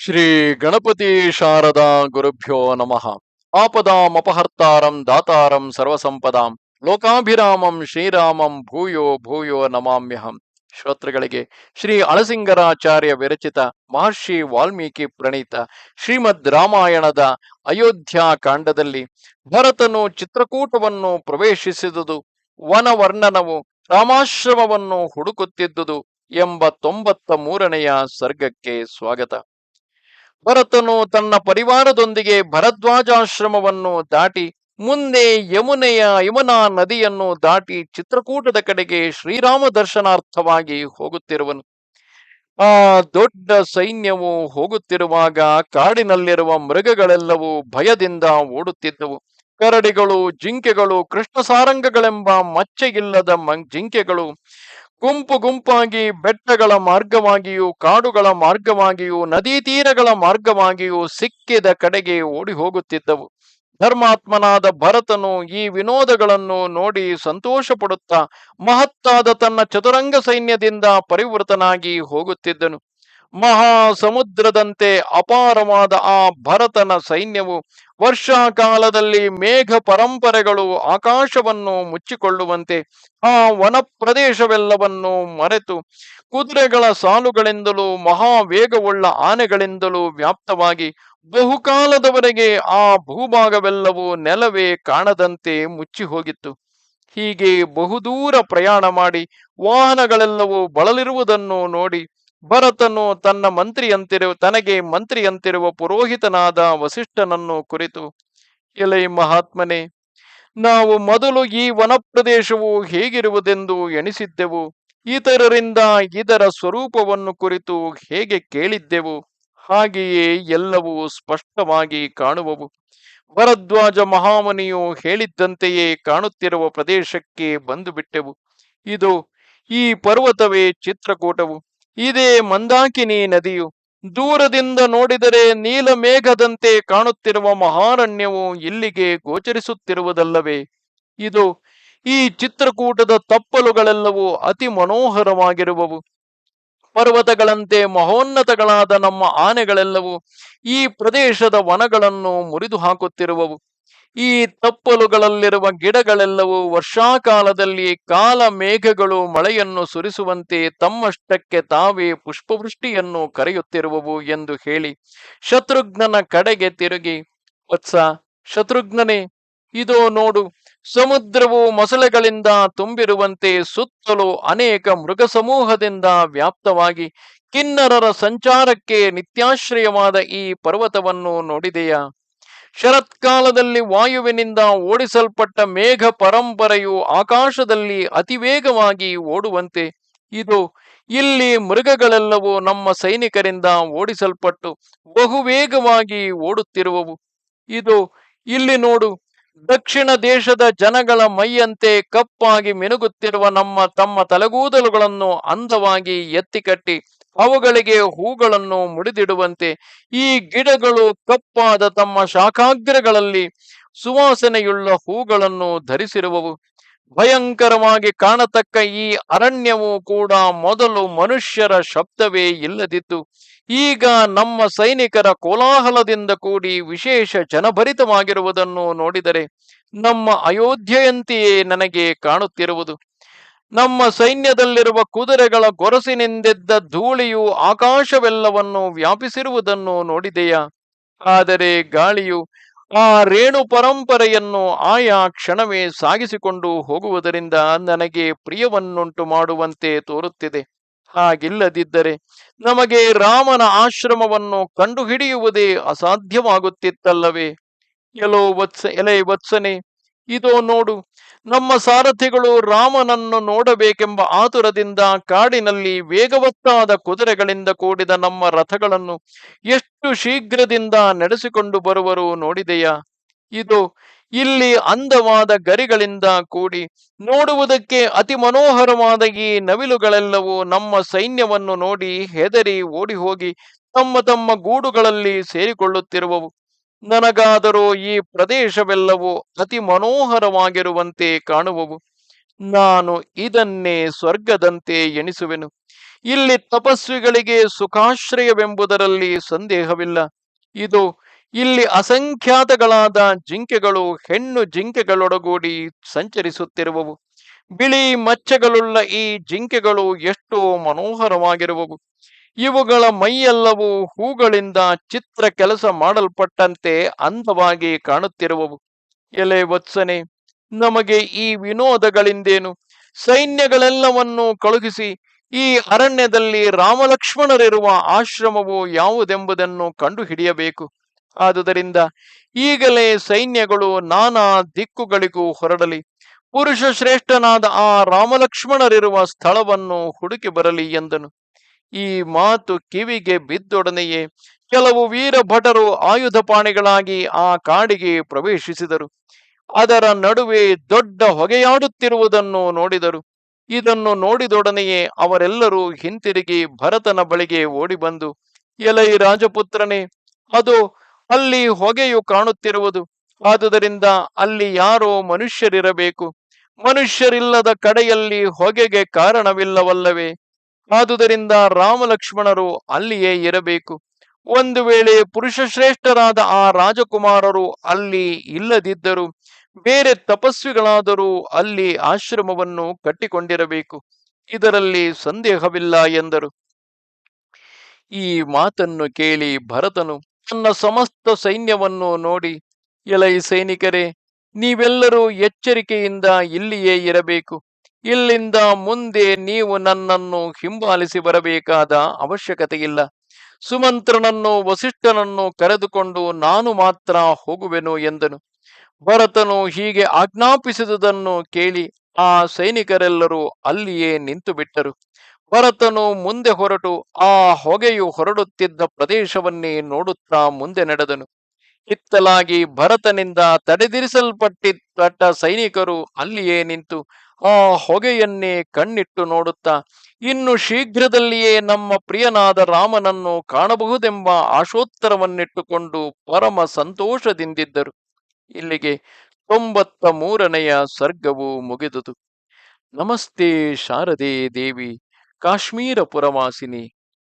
ಶ್ರೀ ಗಣಪತಿ ಶಾರದಾ ಗುರುಭ್ಯೋ ನಮಃ. ಆಪದಾಂ ಅಪಹರ್ತಾರಂ ದಾತಾರಂ ಸರ್ವಸಂಪದಾಂ ಲೋಕಾಭಿರಾಮಂ ಶ್ರೀರಾಮಂ ಭೂಯೋ ಭೂಯೋ ನಮಾಮ್ಯಹಂ. ಶ್ರೋತೃಗಳಿಗೆ ಶ್ರೀ ಅಳಸಿಂಗರಾಚಾರ್ಯ ವಿರಚಿತ ಮಹರ್ಷಿ ವಾಲ್ಮೀಕಿ ಪ್ರಣೀತ ಶ್ರೀಮದ್ ರಾಮಾಯಣದ ಅಯೋಧ್ಯ ಕಾಂಡದಲ್ಲಿ ಭರತನು ಚಿತ್ರಕೂಟವನ್ನು ಪ್ರವೇಶಿಸಿದುದು, ವನವರ್ಣನವು ರಾಮಾಶ್ರಮವನ್ನು ಹುಡುಕುತ್ತಿದ್ದುದು ಎಂಬ ತೊಂಬತ್ತ ಮೂರನೆಯ ಸರ್ಗಕ್ಕೆ ಸ್ವಾಗತ. ಭರತನು ತನ್ನ ಪರಿವಾರದೊಂದಿಗೆ ಭರದ್ವಾಜಾಶ್ರಮವನ್ನು ದಾಟಿ ಮುಂದೆ ಯಮುನೆಯ ಯಮುನಾ ನದಿಯನ್ನು ದಾಟಿ ಚಿತ್ರಕೂಟದ ಕಡೆಗೆ ಶ್ರೀರಾಮ ದರ್ಶನಾರ್ಥವಾಗಿ ಹೋಗುತ್ತಿರುವನು. ಆ ದೊಡ್ಡ ಸೈನ್ಯವು ಹೋಗುತ್ತಿರುವಾಗ ಕಾಡಿನಲ್ಲಿರುವ ಮೃಗಗಳೆಲ್ಲವೂ ಭಯದಿಂದ ಓಡುತ್ತಿದ್ದವು. ಕರಡಿಗಳು, ಜಿಂಕೆಗಳು ಕೃಷ್ಣ ಸಾರಂಗಗಳೆಂಬ ಮಚ್ಚೆಗಿಲ್ಲದ ಜಿಂಕೆಗಳು ಗುಂಪು ಗುಂಪಾಗಿ ಬೆಟ್ಟಗಳ ಮಾರ್ಗವಾಗಿಯೂ, ಕಾಡುಗಳ ಮಾರ್ಗವಾಗಿಯೂ, ನದಿ ತೀರಗಳ ಮಾರ್ಗವಾಗಿಯೂ ಸಿಕ್ಕಿದ ಕಡೆಗೆ ಓಡಿ ಹೋಗುತ್ತಿದ್ದವು ಧರ್ಮಾತ್ಮನಾದ ಭರತನು ಈ ವಿನೋದಗಳನ್ನು ನೋಡಿ ಸಂತೋಷ ಪಡುತ್ತಾ ಮಹತ್ತಾದ ತನ್ನ ಚತುರಂಗ ಸೈನ್ಯದಿಂದ ಪರಿವೃತನಾಗಿ ಹೋಗುತ್ತಿದ್ದನು. ಮಹಾ ಸಮುದ್ರದಂತೆ ಅಪಾರವಾದ ಆ ಭರತನ ಸೈನ್ಯವು ವರ್ಷಾಕಾಲದಲ್ಲಿ ಮೇಘ ಪರಂಪರೆಗಳು ಆಕಾಶವನ್ನು ಮುಚ್ಚಿಕೊಳ್ಳುವಂತೆ ಆ ವನ ಪ್ರದೇಶವೆಲ್ಲವನ್ನು ಮರೆತು ಕುದುರೆಗಳ ಸಾಲುಗಳಿಂದಲೂ ಮಹಾವೇಗವುಳ್ಳ ಆನೆಗಳಿಂದಲೂ ವ್ಯಾಪ್ತವಾಗಿ ಬಹುಕಾಲದವರೆಗೆ ಆ ಭೂಭಾಗವೆಲ್ಲವೂ ನೆಲವೇ ಕಾಣದಂತೆ ಮುಚ್ಚಿ ಹೋಗಿತ್ತು ಹೀಗೆ ಬಹುದೂರ ಪ್ರಯಾಣ ಮಾಡಿ ವಾಹನಗಳೆಲ್ಲವೂ ಬಳಲಿರುವುದನ್ನು ನೋಡಿ ಭರತನು ತನ್ನ ಮಂತ್ರಿಯಂತಿರುವ, ತನಗೆ ಮಂತ್ರಿಯಂತಿರುವ ಪುರೋಹಿತನಾದ ವಸಿಷ್ಠನನ್ನು ಕುರಿತು ಎಲೈ ಮಹಾತ್ಮನೇ, ನಾವು ಮೊದಲು ಈ ವನಪ್ರದೇಶವು ಹೇಗಿರುವುದೆಂದು ಎಣಿಸಿದ್ದೆವು, ಇತರರಿಂದ ಇದರ ಸ್ವರೂಪವನ್ನು ಕುರಿತು ಹೇಗೆ ಕೇಳಿದ್ದೆವು, ಹಾಗೆಯೇ ಎಲ್ಲವೂ ಸ್ಪಷ್ಟವಾಗಿ ಕಾಣುವವು. ಭರದ್ವಾಜ ಮಹಾಮನಿಯು ಹೇಳಿದ್ದಂತೆಯೇ ಕಾಣುತ್ತಿರುವ ಪ್ರದೇಶಕ್ಕೆ ಬಂದು ಬಿಟ್ಟೆವು ಇದು ಈ ಪರ್ವತವೇ ಚಿತ್ರಕೂಟವು. ಇದೇ ಮಂದಾಕಿನಿ ನದಿಯು. ದೂರದಿಂದ ನೋಡಿದರೆ ನೀಲ ಮೇಘದಂತೆ ಕಾಣುತ್ತಿರುವ ಮಹಾರಣ್ಯವು ಇಲ್ಲಿಗೆ ಗೋಚರಿಸುತ್ತಿರುವುದಲ್ಲವೇ? ಇದು ಈ ಚಿತ್ರಕೂಟದ ತಪ್ಪಲುಗಳೆಲ್ಲವೂ ಅತಿ ಮನೋಹರವಾಗಿರುವವು. ಪರ್ವತಗಳಂತೆ ಮಹೋನ್ನತಗಳಾದ ನಮ್ಮ ಆನೆಗಳೆಲ್ಲವೂ ಈ ಪ್ರದೇಶದ ವನಗಳನ್ನು ಮುರಿದು ಹಾಕುತ್ತಿರುವವು ಈ ತಪ್ಪಲುಗಳಲ್ಲಿರುವ ಗಿಡಗಳೆಲ್ಲವೂ ವರ್ಷಾಕಾಲದಲ್ಲಿ ಕಾಲ ಮೇಘಗಳು ಮಳೆಯನ್ನು ಸುರಿಸುವಂತೆ ತಮ್ಮಷ್ಟಕ್ಕೆ ತಾವೇ ಪುಷ್ಪವೃಷ್ಟಿಯನ್ನು ಕರೆಯುತ್ತಿರುವವು ಎಂದು ಹೇಳಿ ಶತ್ರುಘ್ನನ ಕಡೆಗೆ ತಿರುಗಿ, ವತ್ಸ, ಶತ್ರುಘ್ನನೇ, ಇದೋ ನೋಡು, ಸಮುದ್ರವು ಮೊಸಳೆಗಳಿಂದ ತುಂಬಿರುವಂತೆ ಸುತ್ತಲೂ ಅನೇಕ ಮೃಗ ಸಮೂಹದಿಂದ ವ್ಯಾಪ್ತವಾಗಿ ಕಿನ್ನರರ ಸಂಚಾರಕ್ಕೆ ನಿತ್ಯಾಶ್ರಯವಾದ ಈ ಪರ್ವತವನ್ನು ನೋಡಿದೆಯಾ? ಶರತ್ಕಾಲದಲ್ಲಿ ವಾಯುವಿನಿಂದ ಓಡಿಸಲ್ಪಟ್ಟ ಮೇಘ ಪರಂಪರೆಯು ಆಕಾಶದಲ್ಲಿ ಅತಿವೇಗವಾಗಿ ಓಡುವಂತೆ ಇದು ಇಲ್ಲಿ ಮೃಗಗಳೆಲ್ಲವೂ ನಮ್ಮ ಸೈನಿಕರಿಂದ ಓಡಿಸಲ್ಪಟ್ಟು ಬಹುವೇಗವಾಗಿ ಓಡುತ್ತಿರುವವು. ಇದು ಇಲ್ಲಿ ನೋಡು, ದಕ್ಷಿಣ ದೇಶದ ಜನಗಳ ಮೈಯಂತೆ ಕಪ್ಪಾಗಿ ಮಿನುಗುತ್ತಿರುವ ನಮ್ಮ ತಮ್ಮ ತಲೆಗೂದಲುಗಳನ್ನು ಅಂದವಾಗಿ ಎತ್ತಿಕಟ್ಟಿ ಅವುಗಳಿಗೆ ಹೂಗಳನ್ನು ಮುಡಿದಿಡುವಂತೆ ಈ ಗಿಡಗಳು ಕಪ್ಪಾದ ತಮ್ಮ ಶಾಖಾಗ್ರಗಳಲ್ಲಿ ಸುವಾಸನೆಯುಳ್ಳ ಹೂಗಳನ್ನು ಧರಿಸಿರುವವು. ಭಯಂಕರವಾಗಿ ಕಾಣತಕ್ಕ ಈ ಅರಣ್ಯವು ಕೂಡ ಮೊದಲು ಮನುಷ್ಯರ ಶಬ್ದವೇ ಇಲ್ಲದಿತ್ತು. ಈಗ ನಮ್ಮ ಸೈನಿಕರ ಕೋಲಾಹಲದಿಂದ ಕೂಡಿ ವಿಶೇಷ ಜನಭರಿತವಾಗಿರುವುದನ್ನು ನೋಡಿದರೆ ನಮ್ಮ ಅಯೋಧ್ಯೆಯಂತೆಯೇ ನನಗೆ ಕಾಣುತ್ತಿರುವುದು. ನಮ್ಮ ಸೈನ್ಯದಲ್ಲಿರುವ ಕುದುರೆಗಳ ಗೊರಸಿನಿಂದೆದ್ದ ಧೂಳಿಯು ಆಕಾಶವೆಲ್ಲವನ್ನು ವ್ಯಾಪಿಸಿರುವುದನ್ನು ನೋಡಿದೆಯಾ? ಆದರೆ ಗಾಳಿಯು ಆ ರೇಣು ಪರಂಪರೆಯನ್ನು ಆಯಾ ಕ್ಷಣವೇ ಸಾಗಿಸಿಕೊಂಡು ಹೋಗುವುದರಿಂದ ನನಗೆ ಪ್ರಿಯವನ್ನುಂಟು ಮಾಡುವಂತೆ ತೋರುತ್ತಿದೆ. ಹಾಗಿಲ್ಲದಿದ್ದರೆ ನಮಗೆ ರಾಮನ ಆಶ್ರಮವನ್ನು ಕಂಡುಹಿಡಿಯುವುದೇ ಅಸಾಧ್ಯವಾಗುತ್ತಿತ್ತಲ್ಲವೇ? ಎಲೋ ವತ್ಸ, ಎಲೆ ವತ್ಸನೆ, ಇದೋ ನೋಡು ನಮ್ಮ ಸಾರಥಿಗಳು ರಾಮನನ್ನು ನೋಡಬೇಕೆಂಬ ಆತುರದಿಂದ ಕಾಡಿನಲ್ಲಿ ವೇಗವತ್ತಾದ ಕುದುರೆಗಳಿಂದ ಕೂಡಿದ ನಮ್ಮ ರಥಗಳನ್ನು ಎಷ್ಟು ಶೀಘ್ರದಿಂದ ನಡೆಸಿಕೊಂಡು ಬರುವರು ನೋಡಿದೆಯಾ? ಇದು ಇಲ್ಲಿ ಅಂದವಾದ ಗರಿಗಳಿಂದ ಕೂಡಿ ನೋಡುವುದಕ್ಕೆ ಅತಿ ಮನೋಹರವಾದ ಈ ನವಿಲುಗಳೆಲ್ಲವೂ ನಮ್ಮ ಸೈನ್ಯವನ್ನು ನೋಡಿ ಹೆದರಿ ಓಡಿ ಹೋಗಿ ತಮ್ಮ ತಮ್ಮ ಗೂಡುಗಳಲ್ಲಿ ಸೇರಿಕೊಳ್ಳುತ್ತಿರುವವು. ನನಗಾದರೂ ಈ ಪ್ರದೇಶವೆಲ್ಲವೂ ಅತಿ ಮನೋಹರವಾಗಿರುವಂತೆ ಕಾಣುವವು. ನಾನು ಇದನ್ನೇ ಸ್ವರ್ಗದಂತೆ ಎಣಿಸುವೆನು. ಇಲ್ಲಿ ತಪಸ್ವಿಗಳಿಗೆ ಸುಖಾಶ್ರಯವೆಂಬುದರಲ್ಲಿ ಸಂದೇಹವಿಲ್ಲ. ಇದು ಇಲ್ಲಿ ಅಸಂಖ್ಯಾತಗಳಾದ ಜಿಂಕೆಗಳು ಹೆಣ್ಣು ಜಿಂಕೆಗಳೊಡಗೂಡಿ ಸಂಚರಿಸುತ್ತಿರುವವು. ಬಿಳಿ ಮಚ್ಚೆಗಳುಳ್ಳ ಈ ಜಿಂಕೆಗಳು ಎಷ್ಟೋ ಮನೋಹರವಾಗಿರುವವು. ಇವುಗಳ ಮೈಯೆಲ್ಲವೂ ಹೂಗಳಿಂದ ಚಿತ್ರ ಕೆಲಸ ಮಾಡಲ್ಪಟ್ಟಂತೆ ಅಂದವಾಗಿ ಕಾಣುತ್ತಿರುವವು. ಎಲೆ ವತ್ಸನೆ, ನಮಗೆ ಈ ವಿನೋದಗಳಿಂದೇನು? ಸೈನ್ಯಗಳೆಲ್ಲವನ್ನೂ ಕಳುಹಿಸಿ, ಈ ಅರಣ್ಯದಲ್ಲಿ ರಾಮಲಕ್ಷ್ಮಣರಿರುವ ಆಶ್ರಮವು ಯಾವುದೆಂಬುದನ್ನು ಕಂಡುಹಿಡಿಯಬೇಕು. ಆದುದರಿಂದ ಈಗಲೇ ಸೈನ್ಯಗಳು ನಾನಾ ದಿಕ್ಕುಗಳಿಗೂ ಹೊರಡಲಿ. ಪುರುಷ ಶ್ರೇಷ್ಠನಾದ ಆ ರಾಮಲಕ್ಷ್ಮಣರಿರುವ ಸ್ಥಳವನ್ನು ಹುಡುಕಿ ಬರಲಿ ಎಂದನು. ಈ ಮಾತು ಕಿವಿಗೆ ಬಿದ್ದೊಡನೆಯೇ ಕೆಲವು ವೀರಭಟರು ಆಯುಧ ಪಾಣಿಗಳಾಗಿ ಆ ಕಾಡಿಗೆ ಪ್ರವೇಶಿಸಿದರು. ಅದರ ನಡುವೆ ದೊಡ್ಡ ಹೊಗೆಯಾಡುತ್ತಿರುವುದನ್ನು ನೋಡಿದರು. ಇದನ್ನು ನೋಡಿದೊಡನೆಯೇ ಅವರೆಲ್ಲರೂ ಹಿಂತಿರುಗಿ ಭರತನ ಬಳಿಗೆ ಓಡಿಬಂದು, ಎಲೈ ರಾಜಪುತ್ರನೇ, ಅದು ಅಲ್ಲಿ ಹೊಗೆಯು ಕಾಣುತ್ತಿರುವುದು. ಆದುದರಿಂದ ಅಲ್ಲಿ ಯಾರೋ ಮನುಷ್ಯರಿರಬೇಕು. ಮನುಷ್ಯರಿಲ್ಲದ ಕಡೆಯಲ್ಲಿ ಹೊಗೆಗೆ ಕಾರಣವಿಲ್ಲವಲ್ಲವೇ? ಆದುದರಿಂದ ರಾಮಲಕ್ಷ್ಮಣರು ಅಲ್ಲಿಯೇ ಇರಬೇಕು. ಒಂದು ವೇಳೆ ಪುರುಷ ಶ್ರೇಷ್ಠರಾದ ಆ ರಾಜಕುಮಾರರು ಅಲ್ಲಿ ಇಲ್ಲದಿದ್ದರು, ಬೇರೆ ತಪಸ್ವಿಗಳಾದರೂ ಅಲ್ಲಿ ಆಶ್ರಮವನ್ನು ಕಟ್ಟಿಕೊಂಡಿರಬೇಕು. ಇದರಲ್ಲಿ ಸಂದೇಹವಿಲ್ಲ ಎಂದರು. ಈ ಮಾತನ್ನು ಕೇಳಿ ಭರತನು ತನ್ನ ಸಮಸ್ತ ಸೈನ್ಯವನ್ನು ನೋಡಿ, ಎಲೈ ಸೈನಿಕರೇ, ನೀವೆಲ್ಲರೂ ಎಚ್ಚರಿಕೆಯಿಂದ ಇಲ್ಲಿಯೇ ಇರಬೇಕು. ಇಲ್ಲಿಂದ ಮುಂದೆ ನೀವು ನನ್ನನ್ನು ಹಿಂಬಾಲಿಸಿ ಬರಬೇಕಾದ ಅವಶ್ಯಕತೆ ಇಲ್ಲ ಸುಮಂತ್ರನನ್ನು ವಸಿಷ್ಠನನ್ನು ಕರೆದುಕೊಂಡು ನಾನು ಮಾತ್ರ ಹೋಗುವೆನು ಎಂದನು. ಭರತನು ಹೀಗೆ ಆಜ್ಞಾಪಿಸಿದುದನ್ನು ಕೇಳಿ ಆ ಸೈನಿಕರೆಲ್ಲರೂ ಅಲ್ಲಿಯೇ ನಿಂತು ಬಿಟ್ಟರು ಭರತನು ಮುಂದೆ ಹೊರಟು ಆ ಹೊಗೆಯು ಹೊರಡುತ್ತಿದ್ದ ಪ್ರದೇಶವನ್ನೇ ನೋಡುತ್ತಾ ಮುಂದೆ ನಡೆದನು. ಹಿತ್ತಲಾಗಿ ಭರತನಿಂದ ತಡೆದಿರಿಸಲ್ಪಟ್ಟಿದ್ದ ಸೈನಿಕರು ಅಲ್ಲಿಯೇ ನಿಂತು ಆ ಹೊಗೆಯನ್ನೇ ಕಣ್ಣಿಟ್ಟು ನೋಡುತ್ತಾ, ಇನ್ನು ಶೀಘ್ರದಲ್ಲಿಯೇ ನಮ್ಮ ಪ್ರಿಯನಾದ ರಾಮನನ್ನು ಕಾಣಬಹುದೆಂಬ ಆಶೋತ್ತರವನ್ನಿಟ್ಟುಕೊಂಡು ಪರಮ ಸಂತೋಷದಿಂದಿದ್ದರು. ಇಲ್ಲಿಗೆ ತೊಂಬತ್ತ ಮೂರನೆಯ ಸರ್ಗವು ಮುಗಿದುದು. ನಮಸ್ತೆ ಶಾರದೆ ದೇವಿ, ಕಾಶ್ಮೀರ ಪುರವಾಸಿನಿ,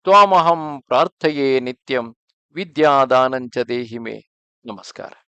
ತ್ವಾಮಹಂ ಪ್ರಾರ್ಥೆಯೇ ನಿತ್ಯಂ, ವಿದ್ಯಾದಾನಂಚ ದೇಹಿಮೆ. Namaskar.